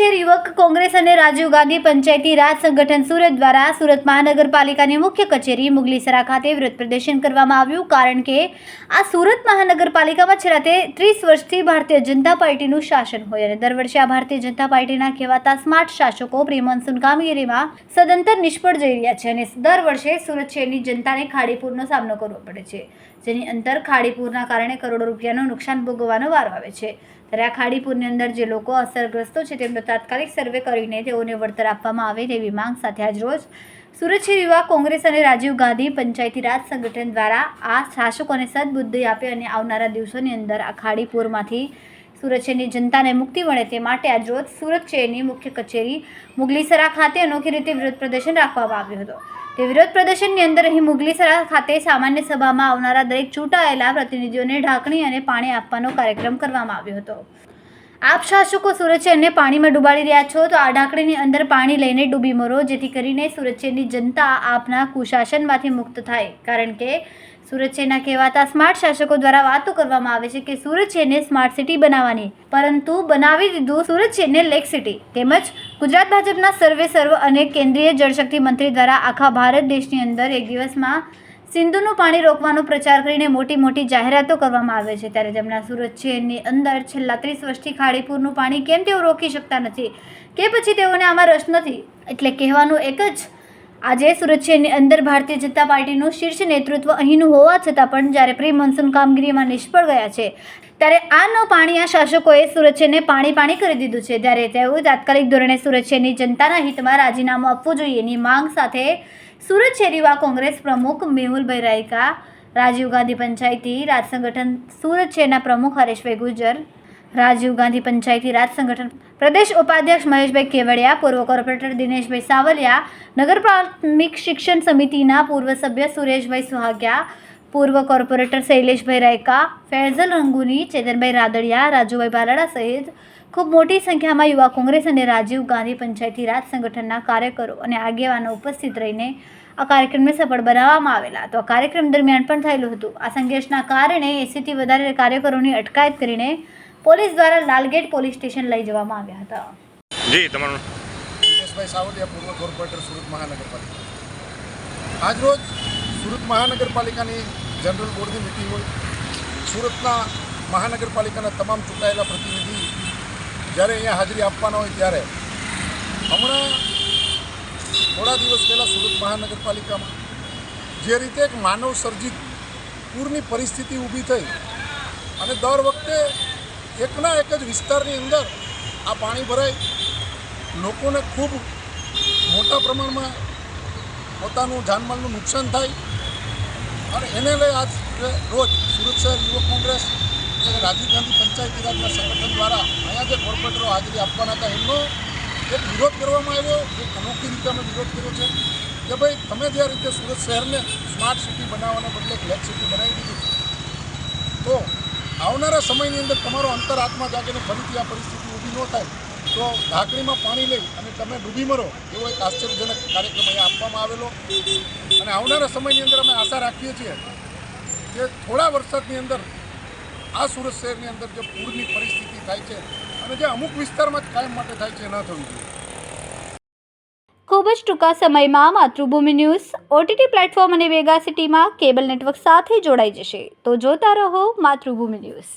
આજરોજ યુવક કોંગ્રેસ અને રાજીવ ગાંધી પંચાયતી રાજ સંગઠન સુરત દ્વારા સુરત મહાનગરપાલિકાની મુખ્ય કચેરી મુગલીસરા ખાતે વિરોધ પ્રદર્શન કરવામાં આવ્યું કારણ કે આ સુરત મહાનગરપાલિકામાં છેલ્લા ત્રીસ વર્ષથી ભારતીય જનતા પાર્ટીનું શાસન હોય અને દર વર્ષે આ ભારતીય જનતા પાર્ટીના કહેવાતા સ્માર્ટ શાસકો પ્રી કામગીરીમાં સદંતર નિષ્ફળ જઈ રહ્યા છે અને દર વર્ષે સુરત શહેરની જનતાને ખાડીપૂરનો સામનો કરવો પડે છે. જેની અંતર ખાડીપૂરના કારણે કરોડો રૂપિયાનું નુકસાન ભોગવવાનો વારો આવે છે. ત્યારે આ ખાડીપુરની અંદર જે લોકો અસરગ્રસ્તો છે તેમનો તાત્કાલિક સર્વે કરીને તેઓને વળતર આપવામાં આવે તેવી માંગ સાથે આજ રોજ સુરત શહેર યુવા કોંગ્રેસ અને રાજીવ ગાંધી પંચાયતી રાજ સંગઠન દ્વારા આ શાસકોને સદબુદ્ધિ આપે અને આવનારા દિવસોની અંદર આ ખાડીપુરમાંથી સુરત શહેરની જનતાને મુક્તિ મળે તે માટે આજ રોજ સુરત શહેરની મુખ્ય કચેરી મુગલીસરા ખાતે અનોખી રીતે વિરોધ પ્રદર્શન રાખવામાં આવ્યું હતું. તે વિરોધ પ્રદર્શનની અંદર અહીં મુગલીસરા ખાતે સામાન્ય સભામાં આવનારા દરેક ચૂંટાયેલા પ્રતિનિધિઓને ઢાંકણી અને પાણી આપવાનો કાર્યક્રમ કરવામાં આવ્યો હતો. આપ શાસકો સુરત શહેરને પાણીમાં ડૂબાડી રહ્યા છો તો આડાકડીની અંદર પાણી લઈને ડૂબી મરો, જેથી કરીને સુરત શહેરની જનતા આપના કુશાસનમાંથી મુક્ત થાય. કારણ કે સુરત શહેરના કહેવાતા સ્માર્ટ શાસકો દ્વારા વાતો કરવામાં આવે છે કે સુરત શહેરને સ્માર્ટ સિટી બનાવવાની. પરંતુ બનાવી દીધું સુરત શહેરને લેક સિટી. તેમજ ગુજરાત ભાજપના સર્વે સર્વ અને કેન્દ્રીય જળશક્તિ મંત્રી દ્વારા આખા ભારત દેશની અંદર એક દિવસમાં સિંધુનું પાણી રોકવાનો પ્રચાર કરીને મોટી મોટી જાહેરાતો કરવામાં આવે છે. ત્યારે તેમના સુરત શહેરની અંદર છેલ્લા ત્રીસ વર્ષથી ખાડીપુરનું પાણી કેમ તેઓ રોકી શકતા નથી? કે પછી તેઓને આમાં રસ નથી? એટલે કહેવાનું એક જ, આજે સુરત શહેરની અંદર ભારતીય જનતા પાર્ટીનું શીર્ષ નેતૃત્વ અહીંનું હોવા છતાં પણ જ્યારે પ્રી મોન્સૂન કામગીરીમાં નિષ્ફળ ગયા છે, ત્યારે આ ન પાણી આ શાસકોએ સુરત શહેરને પાણી પાણી કરી દીધું છે. ત્યારે તેઓ તાત્કાલિક ધોરણે સુરત શહેરની જનતાના હિતમાં રાજીનામું આપવું જોઈએ એની માંગ સાથે સુરત શહેર યુવા કોંગ્રેસ પ્રમુખ મેહુલભાઈ રાયકા રાજીવ ગાંધી પંચાયતી રાજ સંગઠન સુરત શહેરના પ્રમુખ હરેશભાઈ ગુજર રાજીવ ગાંધી પંચાયતી રાજ સંગઠન પ્રદેશ ઉપાધ્યક્ષ મહેશભાઈ કેવડિયા, પૂર્વ કોર્પોરેટર દિનેશભાઈ સાવલિયા, નગર પ્રાથમિક શિક્ષણ સમિતિના પૂર્વ સભ્ય સુરેશભાઈ સુહાગ્યા, પૂર્વ કોર્પોરેટર શૈલેષભાઈ રાયકા, ફૈઝલ રંગુની, ચેતનભાઈ રાદડિયા, રાજુભાઈ બારડા સહિત ખૂબ મોટી સંખ્યામાં યુવા કોંગ્રેસ અને રાજીવ ગાંધી પંચાયતી રાજ સંગઠનના કાર્યકરો અને આગેવાનો ઉપસ્થિત રહીને આ કાર્યક્રમને સફળ બનાવવામાં આવેલા. તો આ કાર્યક્રમ દરમિયાન પણ થયેલું હતું. આ સંઘર્ષના કારણે એસીથી વધારે કાર્યકરોની અટકાયત કરીને પોલીસ દ્વારા લાલગેટ પોલીસ સ્ટેશન લઈ જવામાં આવ્યા હતા. જી તમારું દિનેશભાઈ સાવલિયા પૂર્વ કોર્પોરેટર સુરત મહાનગરપાલિકા. આજરોજ સુરત મહાનગરપાલિકાની જનરલ બોર્ડની મિટિંગ હોય. સુરતના મહાનગરપાલિકાના તમામ ચૂંટાયેલા પ્રતિનિધિ જ્યારે અહીંયા હાજરી આપવાના હોય ત્યારે. હમણાં થોડા દિવસ પહેલાં સુરત મહાનગરપાલિકામાં જે રીતે એક માનવ સર્જિત પૂરની પરિસ્થિતિ ઊભી થઈ અને દર વખતે એકના એક જ વિસ્તારની અંદર આ પાણી ભરાય, લોકોને ખૂબ મોટા પ્રમાણમાં પોતાનું જાનમાલનું નુકસાન થાય. અને એને લઈ આજ રોજ સુરત શહેર યુવક કોંગ્રેસ અને રાજીવ ગાંધી પંચાયતી રાજના સંગઠન દ્વારા અહીંયા જે કોર્પોરેટરો હાજરી આપવાના હતા, એમનો એક વિરોધ કરવામાં આવ્યો, એક અનોખી રીતે અમે વિરોધ કર્યો છે કે ભાઈ, તમે જે રીતે સુરત શહેરને સ્માર્ટ સિટી બનાવવાના બદલે બ્લેક સિટી બનાવી દીધી. તો આવનારા સમયની અંદર તમારો અંતરાત્મા જાગીને ફરીથી આ પરિસ્થિતિ ઊભી ન થાય, તો ઢાંકણીમાં પાણી લઈ અને તમે ડૂબી મરો એવો એક આશ્ચર્યજનક કાર્યક્રમ અહીંયા આપવામાં આવેલો. અને આવનારા સમયની અંદર અમે આશા રાખીએ છીએ કે થોડા વરસાદની અંદર આ સુરત શહેરની અંદર જે પૂરની પરિસ્થિતિ થાય છે અને જે અમુક વિસ્તારમાં જ કાયમ માટે થાય છે ન થવી જોઈએ. ખૂબ જ ટૂંકા સમયમાં માતૃભૂમિ ન્યૂઝ, ઓટીટી પ્લેટફોર્મ અને વેગા સિટીમાં કેબલ નેટવર્ક સાથે જોડાઈ જશે. તો જોતા રહો માતૃભૂમિ ન્યૂઝ.